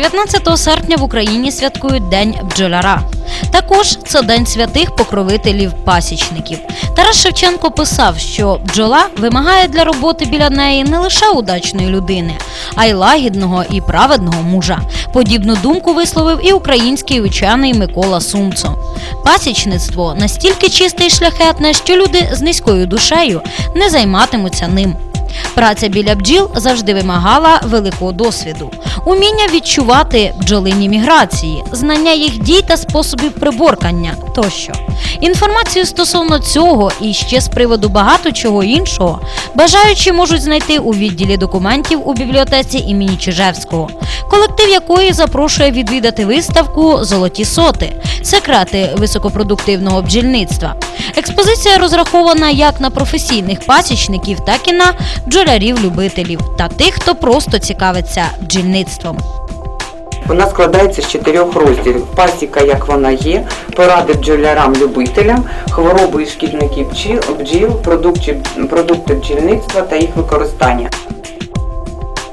19 серпня в Україні святкують День бджоляра. Також це день святих покровителів пасічників. Тарас Шевченко писав, що бджола вимагає для роботи біля неї не лише удачної людини, а й лагідного і праведного мужа. Подібну думку висловив і український учений Микола Сумцо. Пасічництво настільки чисте і шляхетне, що люди з низькою душею не займатимуться ним. Праця біля бджіл завжди вимагала великого досвіду, уміння відчувати бджолині міграції, знання їх дій та способів приборкання тощо. Інформацію стосовно цього і ще з приводу багато чого іншого бажаючі можуть знайти у відділі документів у бібліотеці імені Чижевського, колектив якої запрошує відвідати виставку Золоті соти секрети високопродуктивного бджільництва. Експозиція розрахована як на професійних пасічників, так і на бджолярів-любителів та тих, хто просто цікавиться бджільництвом. Вона складається з чотирьох розділів: пасіка, як вона є, поради бджолярам-любителям, хвороби і шкідники бджіл, продукти бджільництва та їх використання.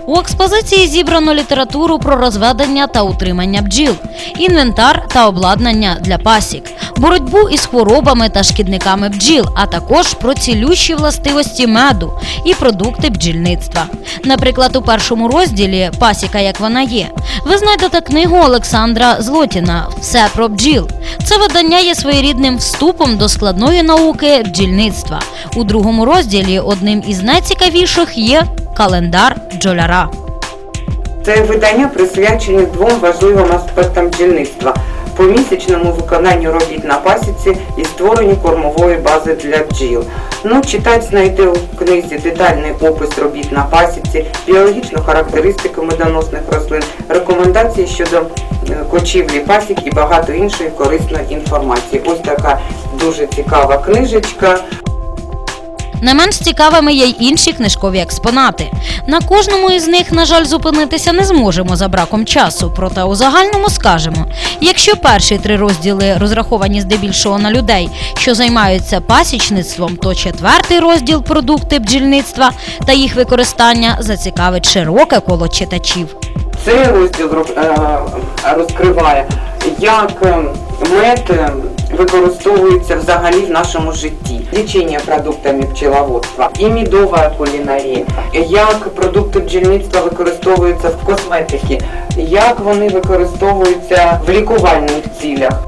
У експозиції зібрано літературу про розведення та утримання бджіл, інвентар та обладнання для пасік, боротьбу із хворобами та шкідниками бджіл, а також про цілющі властивості меду і продукти бджільництва. Наприклад, у першому розділі Пасіка, як вона є, ви знайдете книгу Олександра Злотіна Все про бджіл. Це видання є своєрідним вступом до складної науки бджільництва. У другому розділі одним із найцікавіших є календар бджоляра. Це видання присвячені двом важливим аспектам бджільництва помісячному виконанню робіт на пасіці і створенню кормової бази для бджіл. Ну, читач знайде у книзі детальний опис робіт на пасіці, біологічну характеристику медоносних рослин, рекомендації щодо е, кочівлі пасік і багато іншої корисної інформації. Ось така дуже цікава книжечка. Не менш цікавими є й інші книжкові експонати. На кожному із них, на жаль, зупинитися не зможемо за браком часу. Проте у загальному скажемо: якщо перші три розділи розраховані здебільшого на людей, що займаються пасічництвом, то четвертий розділ продукти бджільництва та їх використання зацікавить широке коло читачів. Цей розділ е, розкриває, як е, мед використовується взагалі в нашому житті. Лічення продуктами пчеловодства і мідова кулінарія, як продукти бджільництва використовуються в косметиці, як вони використовуються в лікувальних цілях.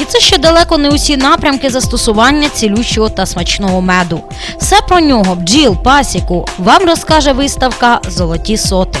І це ще далеко не усі напрямки застосування цілющого та смачного меду. Все про нього, бджіл, пасіку, вам розкаже виставка Золоті соти.